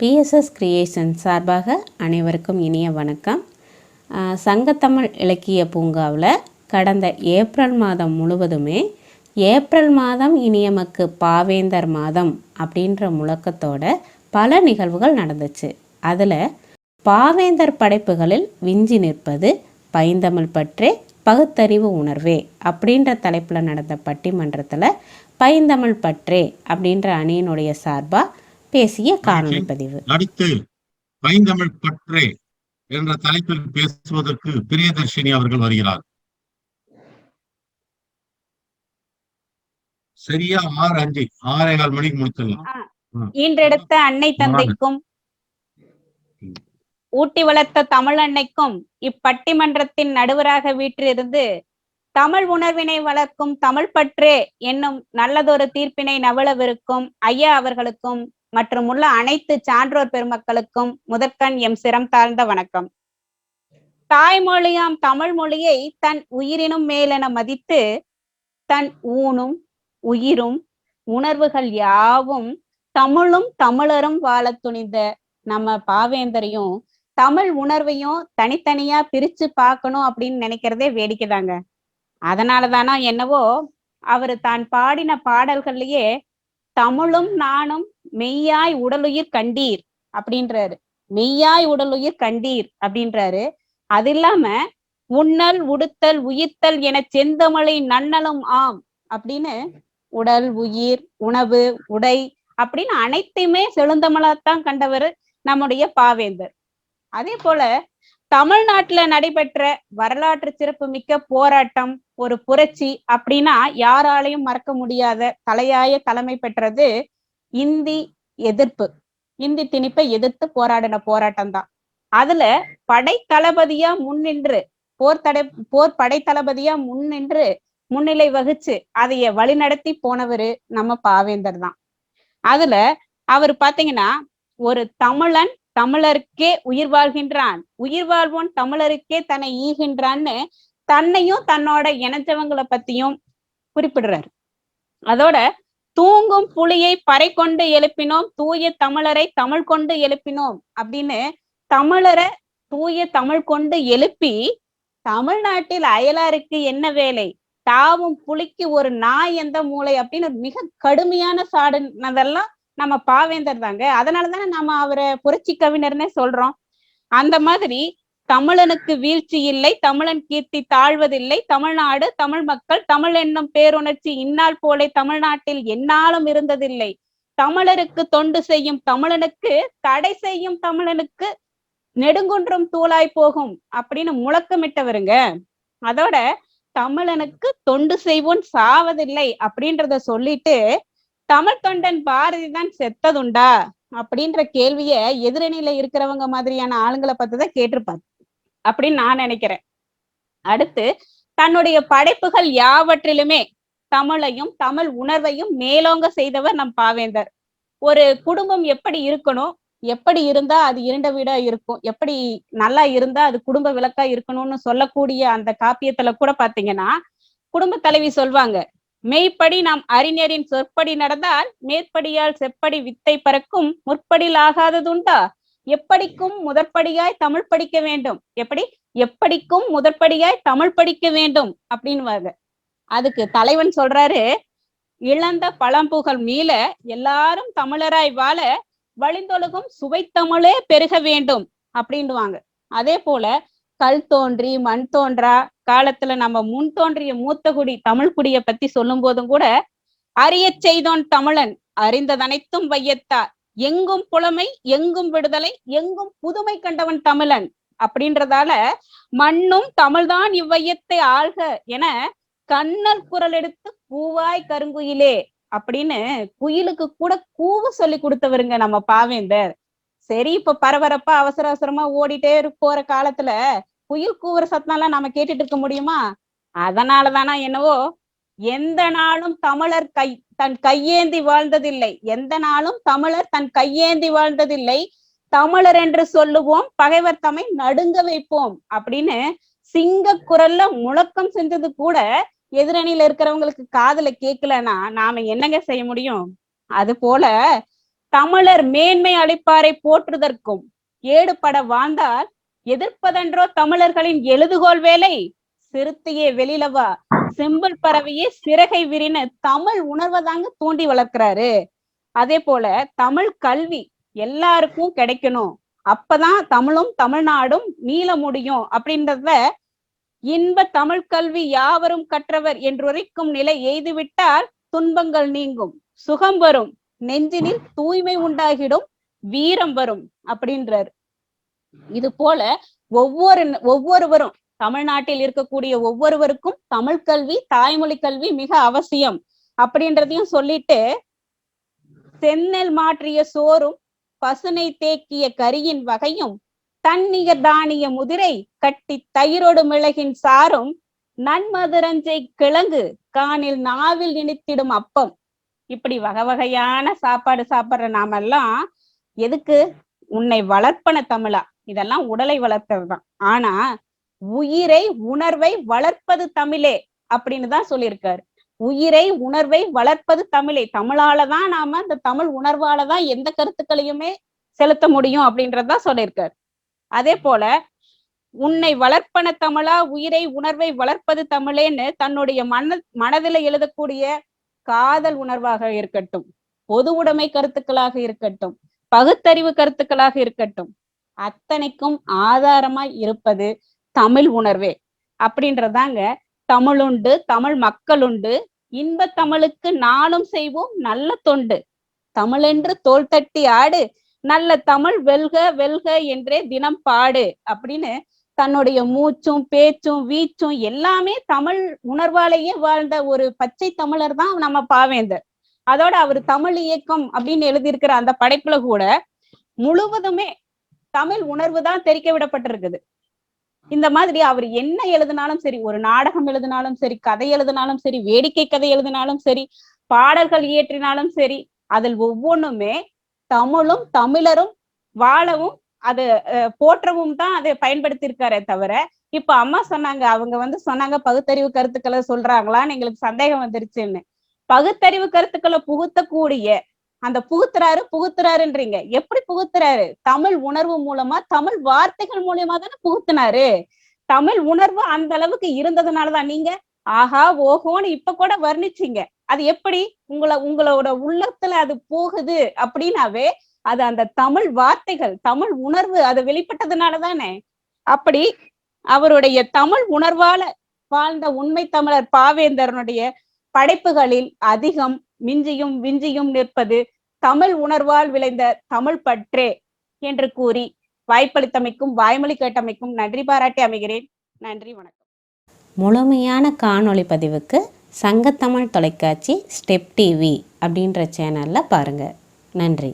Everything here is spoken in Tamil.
பிஎஸ்எஸ் கிரியேஷன் சார்பாக அனைவருக்கும் இனிய வணக்கம். சங்கத்தமிழ் இலக்கிய பூங்காவில் கடந்த ஏப்ரல் மாதம் முழுவதுமே ஏப்ரல் மாதம் இனியமக்கு பாவேந்தர் மாதம் அப்படின்ற முழக்கத்தோட பல நிகழ்வுகள் நடந்துச்சு. அதில் பாவேந்தர் படைப்புகளில் விஞ்சி நிற்பது பைந்தமிழ் பற்றே பகுத்தறிவு உணர்வே அப்படின்ற தலைப்பில் நடந்த பட்டிமன்றத்தில் பைந்தமிழ் பற்றே அப்படின்ற அணியினுடைய சார்பாக பேசிய காணொளி பதிவு. அடுத்து பைந்தமிழ் பற்றே என்ற தலைப்பில் பேசுவதற்கு பிரியதர்ஷினி அவர்கள் வருகிறார். சரியா? ஆறு அஞ்சு. ஆறே கால் மணிக்கு முடிச்சிடலாம். ஈன்றெடுத்த அன்னை தந்தைக்கும் ஊட்டி வளர்த்த தமிழ் அன்னைக்கும் இப்பட்டிமன்றத்தின் நடுவராக வீற்றிருந்து தமிழ் உணர்வினை வளர்க்கும் தமிழ் பற்றே என்னும் நல்லதொரு தீர்ப்பினை நவளவிருக்கும் ஐயா அவர்களுக்கும் மற்றும் உள்ள அனைத்து சான்றோர் பெருமக்களுக்கும் முதற்கண் எம் சிரம் தாழ்ந்த வணக்கம். தாய்மொழியாம் தமிழ் மொழியை தன் உயிரினும் மேலென மதித்து தன் ஊனும் உயிரும் உணர்வுகள் யாவும் தமிழும் தமிழரும் வாழத் துணிந்த நம்ம பாவேந்தரையும் தமிழ் உணர்வையும் தனித்தனியா பிரிச்சு பார்க்கணும் அப்படின்னு நினைக்கிறதே வேடிக்கைதாங்க. அதனாலதானா என்னவோ அவர் தான் பாடின பாடல்கள்லயே தமிழும் நானும் மெய்யாய் உடலுயிர் கண்டீர் அப்படின்றாரு. மெய்யாய் உடலுயிர் கண்டீர் அப்படின்றாரு. அது இல்லாம உண்ணல் உடுத்தல் உயிர்த்தல் என செந்தமிழை நன்னலும் ஆம் அப்படின்னு உடல் உயிர் உணவு உடை அப்படின்னு அனைத்தையுமே செழுந்தமிழத்தான் கண்டவர் நம்முடைய பாவேந்தர். அதே போல தமிழ்நாட்டுல நடைபெற்ற வரலாற்று சிறப்பு மிக்க போராட்டம் ஒரு புரட்சி அப்படின்னா யாராலையும் மறக்க முடியாத தலையாய தலைமை பெற்றது இந்தி எதிர்ப்பு. இந்தி திணிப்பை எதிர்த்து போராடின போராட்டம் தான். அதுல படை தளபதியா முன்னின்று போர் தடை போர் படை தளபதியா முன்னின்று முன்னிலை வகிச்சு அதைய வழிநடத்தி போனவரு நம்ம பாவேந்தர் தான். அதுல அவர் பாத்தீங்கன்னா ஒரு தமிழன் தமிழருக்கே உயிர் வாழ்கின்றான். உயிர் வாழ்வோன் தமிழருக்கே தன்னை ஈகின்றான்னு தன்னையும் தன்னோட இணைஞ்சவங்களை பத்தியும் குறிப்பிடுறாரு. அதோட தூங்கும் புலியை பறை கொண்டு எழுப்பினோம் தூய தமிழரை தமிழ் கொண்டு எழுப்பினோம் அப்படின்னு தமிழரை தூய தமிழ் கொண்டு எழுப்பி தமிழ்நாட்டில் அயலாருக்கு என்ன வேலை? தாவும் புலிக்கு ஒரு நாய் எந்த மூளை அப்படின்னு மிக கடுமையான சாடுனதெல்லாம் நம்ம பாவேந்தர் தாங்க. அதனாலதானே நம்ம அவரை புரட்சி கவிஞர்னே சொல்றோம். அந்த மாதிரி தமிழனுக்கு வீழ்ச்சி இல்லை தமிழன் கீர்த்தி தாழ்வதில்லை தமிழ்நாடு தமிழ் மக்கள் தமிழ் என்னும் பேருணர்ச்சி இந்நாள் போலே தமிழ்நாட்டில் எந்நாளும் இருந்ததில்லை. தமிழருக்கு தொண்டு செய்யும் தமிழனுக்கு தடை செய்யும் தமிழனுக்கு நெடுங்குன்றம் தூளாய் போகும் அப்படின்னு முழக்கமிட்டவருங்க. அதோட தமிழனுக்கு தொண்டு செய்வோன் சாவதில்லை அப்படின்றத சொல்லிட்டு தமிழ் தொண்டன் பாரதி தான் செத்ததுண்டா? அப்படின்ற கேள்விய எதிரணியில இருக்கிறவங்க மாதிரியான ஆளுங்களை பார்த்துதான் கேட்டிருப்பாங்க அப்படின்னு நான் நினைக்கிறேன். அடுத்து தன்னுடைய படைப்புகள் யாவற்றிலுமே தமிழையும் தமிழ் உணர்வையும் மேலோங்க செய்தவர் நம் பாவேந்தர். ஒரு குடும்பம் எப்படி இருக்கணும் எப்படி இருந்தா அது இருண்ட வீடா இருக்கும் எப்படி நல்லா இருந்தா அது குடும்ப விளக்கா இருக்கணும்னு சொல்லக்கூடிய அந்த காப்பியத்துல கூட பாத்தீங்கன்னா குடும்ப தலைவி சொல்வாங்க மெய்ப்படி நாம் அறிஞரின் சொற்படி நடந்தால் மேற்படியால் செப்படி வித்தை பறக்கும் முற்படியில் ஆகாததுண்டா? எப்படிக்கும் முதற்படியாய் தமிழ் படிக்க வேண்டும். எப்படி? எப்படிக்கும் முதற்படியாய் தமிழ் படிக்க வேண்டும் அப்படின்னு அதுக்கு தலைவன் சொல்றாரு இழந்த பழம்புகழ் மீள எல்லாரும் தமிழராய் வாழ வழிந்தொழுகும் சுவைத்தமிழே பெருக வேண்டும் அப்படின்னுவாங்க. அதே போல கல் தோன்றி மண் தோன்றா காலத்துல நம்ம முன் தோன்றிய மூத்த குடி தமிழ் குடிய பத்தி சொல்லும் போதும் கூட அறியச் செய்தோன் தமிழன் அறிந்ததனைத்தும் வையத்தார். எங்கும் புலமை எங்கும் விடுதலை எங்கும் புதுமை கண்டவன் தமிழன். அப்படின்றதால மண்ணும் தமிழ்தான் இவ்வையத்தை ஆள்க என கண்ணல் குரல் எடுத்து பூவாய் கருங்குயிலே அப்படின்னு குயிலுக்கு கூட கூவ சொல்லி கொடுத்தவருங்க நம்ம பாவேந்தர். சரி இப்ப பரபரப்பா அவசர அவசரமா ஓடிட்டே போற காலத்துல குயில் கூவுற சத்தம்லாம் நம்ம கேட்டுட்டு இருக்க முடியுமா? அதனாலதானா என்னவோ எந்த நாளும் தமிழர் கை தன் கையேந்தி வாழ்ந்ததில்லை. எந்த நாளும் தமிழர் தன் கையேந்தி வாழ்ந்ததில்லை. தமிழர் என்று சொல்லுவோம் பகைவர் தம்மை நடுங்க வைப்போம் அப்படின்னு சிங்க குரல்ல முழக்கம் செஞ்சது கூட எதிரணியில இருக்கிறவங்களுக்கு காதல கேட்கலன்னா நாம என்னங்க செய்ய முடியும்? அது போல தமிழர் மேன்மை அளிப்பாரை போற்றுதற்கும் ஏடுபட வாழ்ந்தால் எதிர்ப்பதென்றோ தமிழர்களின் எழுதுகோல் வேலை? சிறுத்தையே வெளிலவா? செம்பல் பறவையே சிறகை விரின தமிழ் உணர்வதாங்க தூண்டி வளர்க்கிறாரு. அதே போல தமிழ் கல்வி எல்லாருக்கும் கிடைக்கணும். அப்பதான் தமிழும் தமிழ்நாடும் மீள முடியும் அப்படின்றத இன்ப தமிழ் கல்வி யாவரும் கற்றவர் என்றுரைக்கும் நிலை எய்துவிட்டால் துன்பங்கள் நீங்கும். சுகம் வரும். நெஞ்சினில் தூய்மை உண்டாகிடும். வீரம் வரும் அப்படின்றார். இது போல ஒவ்வொரு ஒவ்வொருவரும் தமிழ்நாட்டில் இருக்கக்கூடிய ஒவ்வொருவருக்கும் தமிழ் கல்வி தாய்மொழி கல்வி மிக அவசியம் அப்படின்றதையும் சொல்லிட்டு செந்நெல் மாற்றிய சோறும் பசுனை தேக்கிய கரியின் வகையும் தன்னிகர் தானிய முதிரை கட்டி தயிரோடு மிளகின் சாரும் நன்மதுரஞ்சை கிழங்கு காணில் நாவில் நினைத்திடும் அப்பம். இப்படி வகை வகையான சாப்பாடு சாப்பிடுற நாமெல்லாம் எதுக்கு? உன்னை வளர்ப்பன தமிழா. இதெல்லாம் உடலை வளர்க்கிறது தான் ஆனா உயிரை உணர்வை வளர்ப்பது தமிழே அப்படின்னு தான் சொல்லியிருக்காரு. உயிரை உணர்வை வளர்ப்பது தமிழே. தமிழால தான் நாம இந்த தமிழ் உணர்வால தான் எந்த கருத்துக்களையுமே செலுத்த முடியும் அப்படின்றதுதான் சொல்லியிருக்காரு. அதே போல உன்னை வளர்ப்பன தமிழா உயிரை உணர்வை வளர்ப்பது தமிழேன்னு தன்னுடைய மன மனதில எழுதக்கூடிய காதல் உணர்வாக இருக்கட்டும் பொது உடைமை கருத்துக்களாக இருக்கட்டும் பகுத்தறிவு கருத்துக்களாக இருக்கட்டும் அத்தனைக்கும் ஆதாரமாய் இருப்பது தமிழ் உணர்வே. அப்படின்றதாங்க தமிழுண்டு தமிழ் மக்களுண்டு இன்ப தமிழுக்கு நாளும் செய்வோம் நல்ல தொண்டு. தமிழென்று தோல் தட்டி ஆடு நல்ல தமிழ் வெல்க வெல்க என்றே தினம் பாடு அப்படின்னு தன்னுடைய மூச்சும் பேச்சும் வீச்சும் எல்லாமே தமிழ் உணர்வாலேயே வாழ்ந்த ஒரு பச்சை தமிழர் தான் நம்ம பாவேந்தர். அதோட அவர் தமிழ் இயக்கம் அப்படின்னு எழுதியிருக்கிற அந்த படைப்புல கூட முழுவதுமே தமிழ் உணர்வு தான் தெரிக்க விடப்பட்டிருக்குது. இந்த மாதிரி அவர் என்ன எழுதினாலும் சரி ஒரு நாடகம் எழுதினாலும் சரி கதை எழுதினாலும் சரி வேடிக்கை கதை எழுதினாலும் சரி பாடல்கள் இயற்றினாலும் சரி அதில் ஒவ்வொன்றுமே தமிழும் தமிழரும் வாழவும் அது அஹ், போற்றவும் தான் அதை பயன்படுத்தியிருக்காரே தவிர இப்ப அம்மா சொன்னாங்க அவங்க வந்து சொன்னாங்க பகுத்தறிவு கருத்துக்களை சொல்றாங்களான்னு எங்களுக்கு சந்தேகம் வந்துருச்சுன்னு. பகுத்தறிவு கருத்துக்களை புகுத்தக்கூடிய அந்த புகுத்துறாரு புகுத்துறாருன்றீங்க. எப்படி புகுத்துறாரு? தமிழ் உணர்வு மூலமா தமிழ் வார்த்தைகள் மூலியமா தானே புகுத்துனாரு. தமிழ் உணர்வு அந்த அளவுக்கு இருந்ததுனாலதான் நீங்க ஆஹா ஓஹோன்னு இப்ப கூட வர்ணிச்சீங்க. அது எப்படி? உங்களை உங்களோட உள்ளத்துல அது போகுது அப்படின்னாவே அது அந்த தமிழ் வார்த்தைகள் தமிழ் உணர்வு அது வெளிப்பட்டதுனால தானே. அப்படி அவருடைய தமிழ் உணர்வால வாழ்ந்த உண்மை தமிழர் பாவேந்தரனுடைய படைப்புகளில் அதிகம் மிஞ்சியும் விஞ்சியும் நிற்பது தமிழ் உணர்வால் விளைந்த தமிழ் பற்றே என்று கூறி வாய்ப்பளித்தமைக்கும் வாய்மொழி கேட்டமைக்கும் நன்றி பாராட்டி அமைகிறேன். நன்றி வணக்கம். முழுமையான காணொளி பதிவுக்கு சங்கத்தமிழ் தொலைக்காட்சி ஸ்டெப் டிவி அப்படின்ற சேனலில் பாருங்கள் நன்றி.